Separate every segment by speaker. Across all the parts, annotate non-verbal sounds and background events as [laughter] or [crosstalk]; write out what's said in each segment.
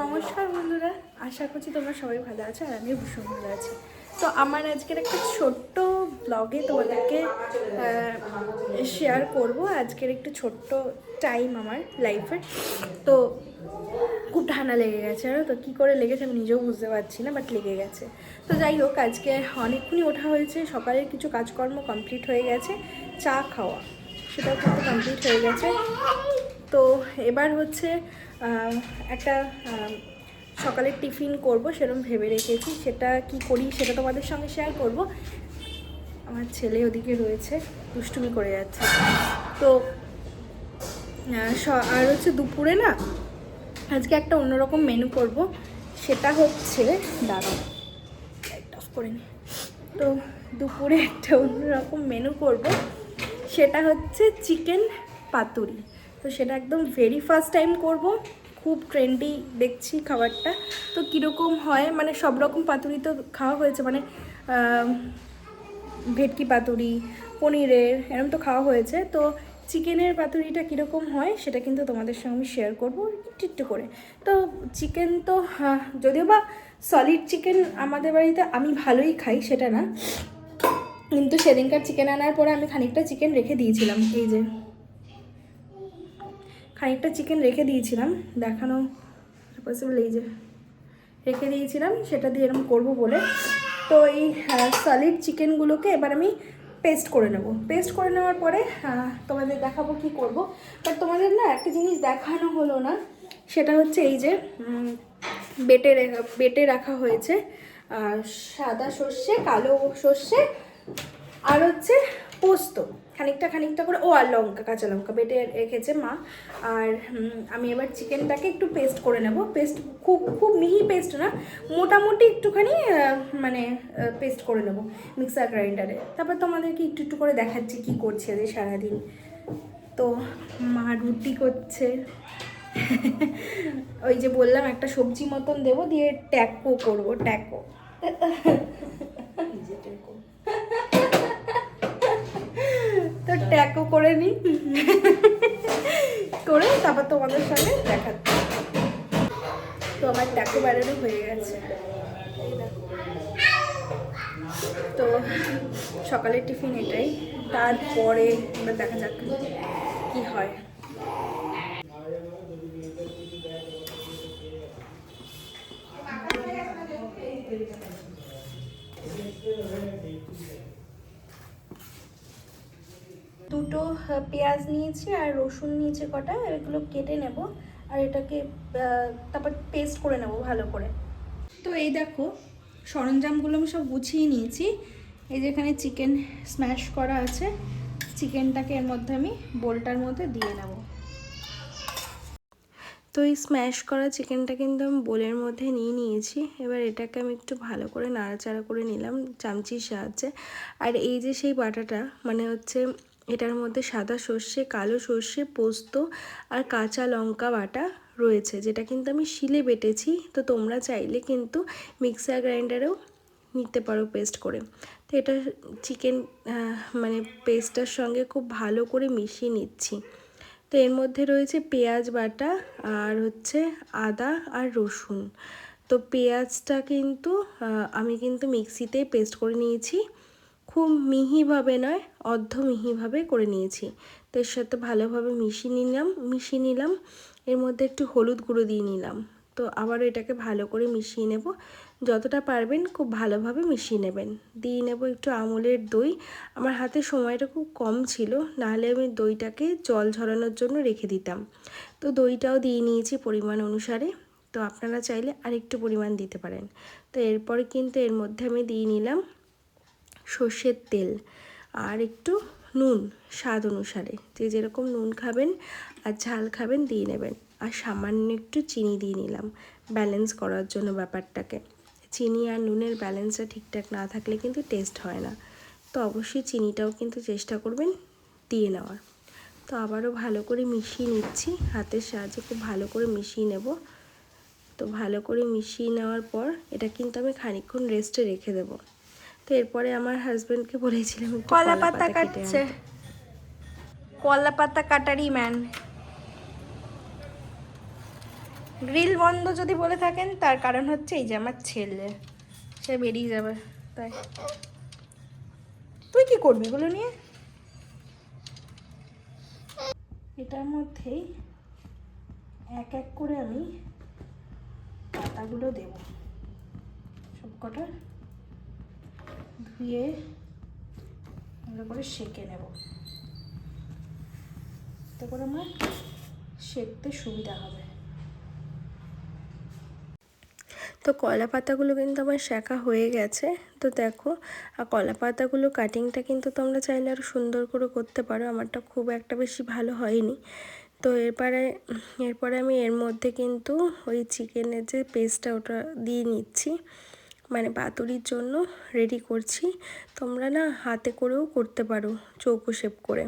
Speaker 1: নমস্কার বন্ধুরা, আশা করছি তোমরা সবাই ভালো আছো আর আমিও ভীষণ ভালো আছি। তো আমার আজকের একটা ছোট্ট ব্লগে তোমাদেরকে শেয়ার করব। আজকের একটু ছোট্ট টাইম আমার লাইফের তো খুব ঠান্ডা লেগে গেছে, জানো তো? কী করে লেগেছে আমি নিজেও বুঝতে পারছি না বাট লেগে গেছে। তো যাই হোক, আজকে অনেকক্ষণই ওঠা হয়েছে, সকালের কিছু কাজকর্ম কমপ্লিট হয়ে গেছে, চা খাওয়া, সেটাও কিন্তু কমপ্লিট হয়ে গেছে। তো এবার হচ্ছে একটা আহ, সকালের টিফিন করব সেরকম ভেবে রেখেছি। সেটা কি করি সেটা তোমাদের সঙ্গে শেয়ার করব। আমার ছেলে ওদিকে রয়েছে দুষ্টুমি করে যাচ্ছে। তো আর হচ্ছে দুপুরে না আজকে একটা অন্যরকম মেনু করব। সেটা হচ্ছে দাঁড়াও লাইট অফ করে নি। তো দুপুরে একটা অন্যরকম মেনু করব। সেটা হচ্ছে চিকেন পাতুরি। তো সেটা একদম ভেরি ফার্স্ট টাইম করব। খুব ট্রেন্ডি দেখছি খাবারটা। তো কীরকম হয়? মানে সব রকম পাতুরি তো খাওয়া হয়েছে। মানে ভেটকি পাতুরি পনিরের এরকম তো খাওয়া হয়েছে। তো চিকেনের পাতুরিটা কীরকম হয়? সেটা কিন্তু তোমাদের সঙ্গে আমি শেয়ার করব একটু করে। তো চিকেন তো আহ, যদিও বা সলিড চিকেন আমাদের বাড়িতে আমি ভালোই খাই সেটা না। কিন্তু সেদিনকার চিকেন আনার পরে আমি খানিকটা চিকেন রেখে দিয়েছিলাম এই যে। খানিকটা চিকেন রেখে দিয়েছিলাম, দেখানো পসিবল এই যে, রেখে দিয়েছিলাম, সেটা দিয়ে এরকম করব বলে। তো এই সলিড চিকেনগুলোকে এবার আমি পেস্ট করে নেব। পেস্ট করে নেওয়ার পরে তোমাদের দেখাবো কি করব। বাট তোমাদের না একটা জিনিস দেখানো হলো না, সেটা হচ্ছে এই যে বেটে বেটে রাখা হয়েছে সাদা সর্ষে, কালো সর্ষে, আর হচ্ছে পোস্ত। খানিকটা খানিকটা করে, ও আর লঙ্কা, কাঁচা লঙ্কা বেটে রেখেছে মা। আর আমি এবার চিকেনটাকে একটু পেস্ট করে নেব। পেস্ট খুব খুব মিহি পেস্ট না, মোটামুটি একটুখানি মানে পেস্ট করে নেব মিক্সার গ্রাইন্ডারে তারপর তোমাদেরকে একটু একটু করে দেখাচ্ছি কি করছে যে সারাদিন। তো মা রুটি করছে। [laughs] ওই যে বললাম, একটা সবজি মতন দেবো, দিয়ে ট্যাকো করব, ট্যাকো। ট্যাকো তো ট্যাকও করে নিই। করে তারপর তোমাদের সঙ্গে দেখাচ্ছি। তো আমার ট্যাকো বেড়ানো হয়ে গেছে। তো সকালের টিফিন এটাই। তারপরে আমরা দেখা যাক কি হয়। দুটো পেঁয়াজ নিয়েছি আর রসুন নিয়েছি কটা এগুলো কেটে নেব আর এটাকে তারপর পেস্ট করে নেব ভালো করে। তো এই দেখো, সরঞ্জামগুলো আমি সব গুছিয়ে নিয়েছি। এই যে এখানে চিকেন স্ম্যাশ করা আছে চিকেনটাকে এর মধ্যে আমি বোলটার মধ্যে দিয়ে নেব। তো এই স্ম্যাশ করা চিকেনটা কিন্তু আমি বোলের মধ্যে নিয়ে নিয়েছি। এবার এটাকে আমি একটু ভালো করে নাড়াচাড়া করে নিলাম, চামচির সাহায্যে। আর এই যে সেই বাটাটা মানে হচ্ছে এটার মধ্যে সাদা সর্ষে, কালো সর্ষে, পোস্ত আর কাঁচা লঙ্কা বাটা রয়েছে, যেটা কিন্তু আমি শিলে বেটেছি। তো তোমরা চাইলে কিন্তু মিক্সার গ্রাইন্ডারেও নিতে পারো পেস্ট করে। তো এটা চিকেন মানে পেস্টটার সঙ্গে খুব ভালো করে মিশিয়ে নিচ্ছি। তো এর মধ্যে রয়েছে পেঁয়াজ বাটা আর হচ্ছে আদা আর রসুন। তো পেঁয়াজটা কিন্তু আমি কিন্তু মিক্সিতেই পেস্ট করে নিয়েছি। খুব মিহিভাবে নয় অর্ধ মিহিভাবে করে নিয়েছি। তো এর সাথে ভালোভাবে মিশিয়ে নিলাম মিশিয়ে নিলাম। এর মধ্যে একটু হলুদ গুঁড়ো দিয়ে নিলাম। তো আবারও এটাকে ভালো করে মিশিয়ে নেব। যতটা পারবেন খুব ভালোভাবে মিশিয়ে নেবেন। দিয়ে নেব একটু আমুলের দই। আমার হাতে সময়টা খুব কম ছিল, নাহলে আমি দইটাকে জল ঝরানোর জন্য রেখে দিতাম। তো দইটাও দিয়ে নিয়েছি পরিমাণ অনুসারে। তো আপনারা চাইলে আরেকটু পরিমাণ দিতে পারেন। তো এরপরে কিন্তু এর মধ্যে আমি দিয়ে নিলাম সর্ষের তেল আর একটু নুন স্বাদ অনুসারে। যে যেরকম নুন খাবেন আর ঝাল খাবেন দিয়ে নেবেন। আর সামান্য একটু চিনি দিয়ে নিলাম ব্যালেন্স করার জন্য ব্যাপারটাকে। চিনি আর নুনের ব্যালেন্সটা ঠিকঠাক না থাকলে কিন্তু টেস্ট হয় না। তো অবশ্যই চিনিটাও কিন্তু চেষ্টা করবেন দিয়ে নেওয়ার। তো আবারও ভালো করে মিশিয়ে নিচ্ছি। হাতের সাহায্যে খুব ভালো করে মিশিয়ে নেব। তো ভালো করে মিশিয়ে নেওয়ার পর এটা কিন্তু আমি খানিকক্ষণ রেস্টে রেখে দেবো। তো এরপরে আমার হাজবেন্ডকে বলেছিলাম
Speaker 2: কলা পাতা কাটছে। কলা পাতা কাটারি ম্যান গ্রিল বন্ধ যদি বলে থাকেন তার কারণ হচ্ছে এই যে আমার ছেলে। সে বেরিয়ে যাবে তাই। তুই কি করবি এগুলো নিয়ে? এটার মধ্যেই এক এক করে আমি পাতাগুলো দেব। সব কটা ধুয়ে ভালো করে সেঁকে নেব। এতে করে আমার সেঁকতে সুবিধা হবে। তো কলা পাতাগুলো কিন্তু আমার শেখা হয়ে গেছে। তো দেখো, আর কলা পাতাগুলো কাটিংটা কিন্তু তোমরা চাইলে আরও সুন্দর করে করতে পারো। আমারটা খুব একটা বেশি ভালো হয়নি। তো এরপরে এরপরে আমি এর মধ্যে কিন্তু ওই চিকেনের যে পেস্টটা ওটা দিয়ে নিচ্ছি। মানে পাতুরির জন্য রেডি করছি। তোমরা না হাতে করেও করতে পারো চৌকো শেপ করে।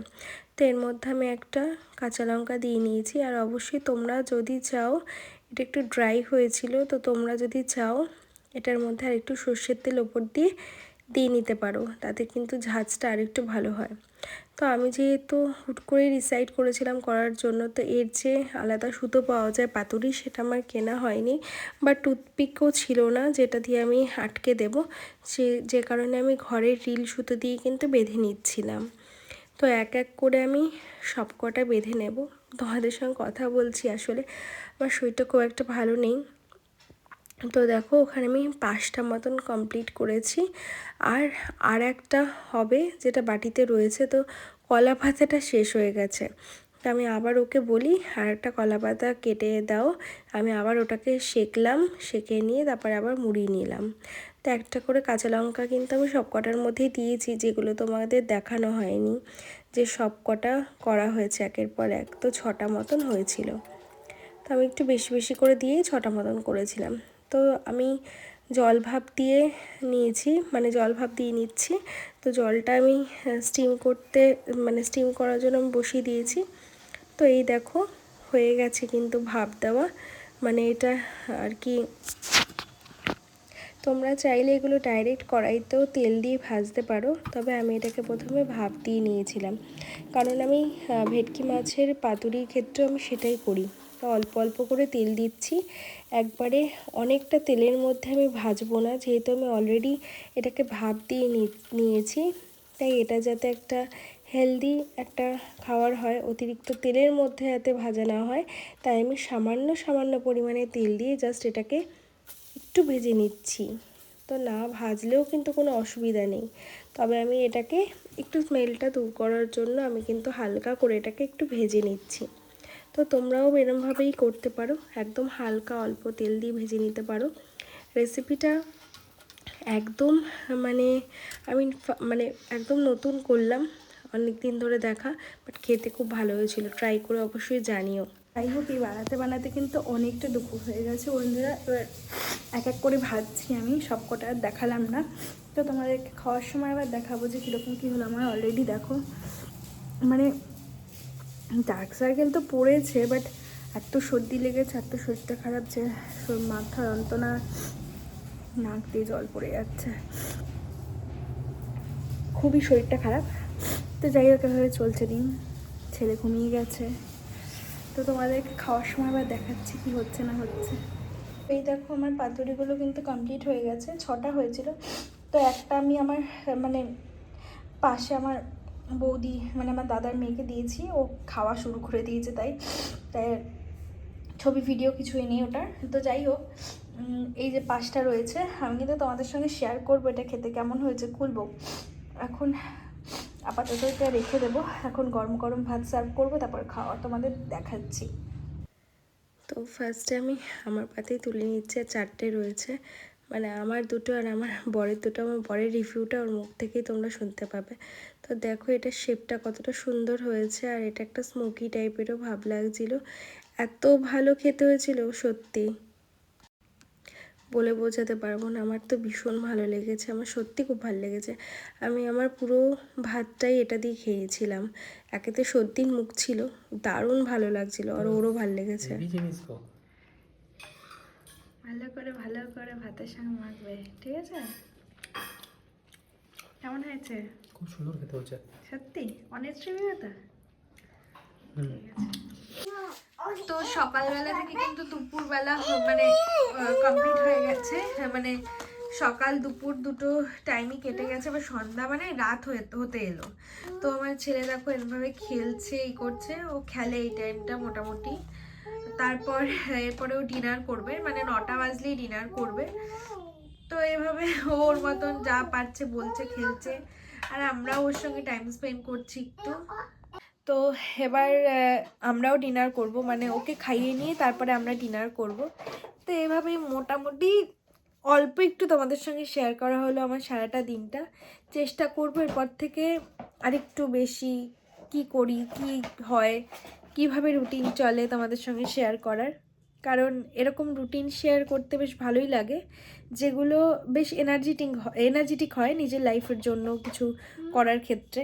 Speaker 2: তো এর মধ্যে আমি একটা কাঁচা লঙ্কা দিয়ে নিয়েছি। আর অবশ্যই তোমরা যদি চাও, এটা একটু ড্রাই হয়েছিল, তো তোমরা যদি চাও, এটার মধ্যে আর একটু সর্ষের তেল ওপর দিয়ে দিয়ে নিতে পারো, তাতে কিন্তু ঝাঁজটা আরেকটু ভালো হয়। তো আমি যেহেতু হুট করে ডিসাইড করেছিলাম করার জন্য, তো এর যে আলাদা সুতো পাওয়া যায় পাতুরি, সেটা আমার কেনা হয়নি। বা টুথপিকও ছিল না, যেটা দিয়ে আমি আটকে দেব। সে, যে কারণে আমি ঘরের রিল সুতো দিয়ে কিন্তু বেঁধে নিচ্ছিলাম। তো এক এক করে আমি সব কটা বেঁধে নেব। তোমাদের সঙ্গে কথা বলছি আসলে, আমার শরীরটা খুব একটা ভালো নেই। তো দেখো, ওখানে আমি পাঁচটা মতন কমপ্লিট করেছি। আর আর একটা হবে যেটা বাটিতে রয়েছে, তো কলা পাতাটা শেষ হয়ে গেছে। তো আমি আবার ওকে বলি, আর একটা কলা পাতা কেটে দাও। আমি আবার ওটাকে সেকলাম, সেকে নিয়ে তারপরে আবার মুড়ি নিলাম। তো একটা করে কাঁচা লঙ্কা কিন্তু আমি সব কটার মধ্যেই দিয়েছি, যেগুলো তোমাদের দেখানো হয়নি, যে সব কটা করা হয়েছে একের পর এক। তো ছটা মতন হয়েছিল। তো আমি একটু বেশি বেশি করে দিয়েই ছটা মতন করেছিলাম। তো আমি জল ভাপ দিয়ে নিয়েছি মানে জল ভাপ দিয়ে নিচ্ছি। তো জলটা আমি স্টিম করতে মানে স্টিম করার জন্য আমি বসিয়ে দিয়েছি। তো এই দেখো, হয়ে গেছে কিন্তু ভাপ দেওয়া। মানে এটা আর কি, তোমরা চাইলে এগুলো ডাইরেক্ট কড়াইতেও তেল দিয়ে ভাজতে পারো। তবে আমি এটাকে প্রথমে ভাপ দিয়ে নিয়েছিলাম। কারণ আমি ভেটকি মাছের পাতুরির ক্ষেত্রে আমি সেটাই করি। অল্প অল্প করে তেল দিচ্ছি। একবারে অনেকটা তেলের মধ্যে আমি ভাজবো না, যেহেতু আমি অলরেডি এটাকে ভাপ দিয়ে নিয়েছি। তাই এটা যাতে একটা হেলদি একটা খাবার হয়, অতিরিক্ত তেলের মধ্যে যাতে ভাজা না হয়, তাই আমি সামান্য সামান্য পরিমাণে তেল দিয়ে জাস্ট এটাকে একটু ভেজে নিচ্ছি। তো না, ভাজলেও কিন্তু কোনো অসুবিধা নেই। তবে আমি এটাকে একটু স্মেলটা দূর করার জন্য আমি কিন্তু হালকা করে এটাকে একটু ভেজে নিচ্ছি। তো তোমরাও এরমভাবেই করতে পারো। একদম হালকা অল্প তেল দিয়ে ভেজে নিতে পারো। রেসিপিটা একদম মানে আমি মানে একদম নতুন করলাম অনেক দিন ধরে দেখা বাট খেতে খুব ভালো হয়েছিল। ট্রাই করে অবশ্যই জানিও। যাই হোক, এই বানাতে বানাতে কিন্তু অনেকটা দুপুর হয়ে গেছে, বন্ধুরা। এবার এক এক করে ভাজছি আমি, সব কটা আর দেখালাম না। তো তোমাদেরকে খাওয়ার সময় আবার দেখাবো যে কীরকম কী হলো। আমার অলরেডি দেখো মানে ডার্ক সার্কেল তো পড়েছে বাট এত সর্দি লেগেছে, এত শরীরটা খারাপ যে মাথা যন্ত্রণা, নাক দিয়ে জল পড়ে যাচ্ছে। খুবই শরীরটা খারাপ। তো যাই হোক, এভাবে চলছে দিন। ছেলে ঘুমিয়ে গেছে। তো তোমাদেরকে খাওয়ার সময় আবার দেখাচ্ছি কি হচ্ছে না হচ্ছে। এই দেখো, আমার পাতুরিগুলো কিন্তু কমপ্লিট হয়ে গেছে। ছটা হয়েছিল। তো একটা আমি আমার মানে পাশে আমার বৌদি মানে আমার দাদার মেয়েকে দিয়েছি, ও খাওয়া শুরু করে দিয়েছে তাই। তাই ছবি ভিডিও কিছুই নেই ওটার। তো যাই হোক এই যে পাশটা রয়েছে, আমি কিন্তু তোমাদের সঙ্গে শেয়ার করব এটা খেতে, কেমন হয়েছে খুলবো। এখন আপাতত এটা রেখে দেবো, এখন গরম গরম ভাত সার্ভ করব, তারপর খাওয়া তোমাদের দেখাচ্ছি। তো ফার্স্টে আমি আমার পাতেই তুলে নিচ্ছি চারটে রয়েছে। মানে আমার দুটো আর আমার বরের দুটো, আমার বরের রিভিউটা ওর মুখ থেকেই তোমরা শুনতে পাবে। তো দেখো এটা শেপটা কতটা সুন্দর হয়েছে আর এটা একটা স্মোকি টাইপেরও ভাব লাগছিল। এত ভালো খেতে হয়েছিল, সত্যি। বলে বোঝাতে পারব না, আমার তো ভীষণ ভালো লেগেছে, আমার সত্যি খুব ভালো লেগেছে। আমি আমার পুরো ভাতটাই এটা দিয়ে খেয়েছিলাম। একেতে সর্দির মুখ ছিল, দারুণ ভালো লাগছিল আর ওরও ভালো লেগেছে। ভালো করে ভালো করে ভাতের সঙ্গে মাখবে ঠিক আছে? কেমন হয়েছে?
Speaker 1: খুব সুন্দর খেতে হচ্ছে
Speaker 2: সত্যি? অনেক রিভিউ তো
Speaker 1: সকালবেলা থেকে কিন্তু দুপুরবেলা মানে কমপ্লিট হয়ে গেছে। হ্যাঁ, মানে সকাল দুপুর দুটো টাইমই কেটে গেছে আবার সন্ধ্যা মানে রাত হতে এলো। তো আমার ছেলে দেখো এরভাবে খেলছে এই করছে ও খেলে এই টাইমটা মোটামুটি। তারপর এরপরে ও ডিনার করবে মানে নটা বাজলেই ডিনার করবে। তো এভাবে ওর মতন যা পারছে, বলছে, খেলছে। আর আমরাও ওর সঙ্গে টাইম স্পেন্ড করছি একটু। তো এবার আমরাও ডিনার করব মানে ওকে খাইয়ে নিয়ে তারপরে আমরা ডিনার করব। তো এভাবেই মোটামুটি অল্প একটু তোমাদের সঙ্গে শেয়ার করা হলো আমার সারাটা দিনটা। চেষ্টা করব এরপর থেকে আরেকটু বেশি কি করি, কি হয় কীভাবে রুটিন চলে তোমাদের সঙ্গে শেয়ার করার? কারণ এরকম রুটিন শেয়ার করতে বেশ ভালোই লাগে যেগুলো বেশ এনার্জেটিক এনার্জেটিক হয় নিজের লাইফের জন্য কিছু করার ক্ষেত্রে।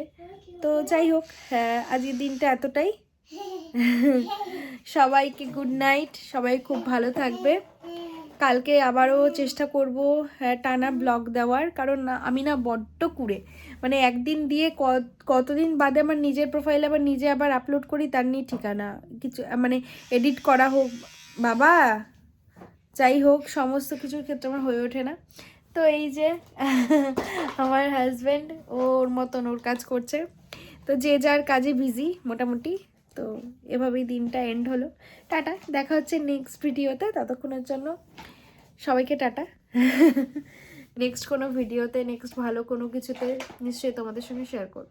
Speaker 1: তো যাই হোক হ্যাঁ, আজকের দিনটা এতটাই। সবাইকে গুড নাইট সবাই খুব ভালো থাকবে। কালকে আবারও চেষ্টা করব হ্যাঁ, টানা ব্লগ দেওয়ার কারণ আমি না বড্ড কুড়ে। মানে একদিন দিয়ে কতদিন বাদে আমার নিজের প্রোফাইল আবার নিজে আবার আপলোড করি, তার নিয়ে ঠিকানা কিছু মানে এডিট করা হোক, বাবা, যাই হোক, সমস্ত কিছুর ক্ষেত্রে আমার হয়ে ওঠে না। তো এই যে, আমার হাজব্যান্ড ওর মতন ওর কাজ করছে। তো যে যার কাজে বিজি মোটামুটি, তো এভাবেই দিনটা এন্ড হলো। টাটা, দেখা হচ্ছে নেক্সট ভিডিওতে ততক্ষণের জন্য সবাইকে টাটা। নেক্সট কোনো ভিডিওতে নেক্সট ভালো কোনো কিছুতে নিশ্চয়ই তোমাদের সঙ্গে শেয়ার করব।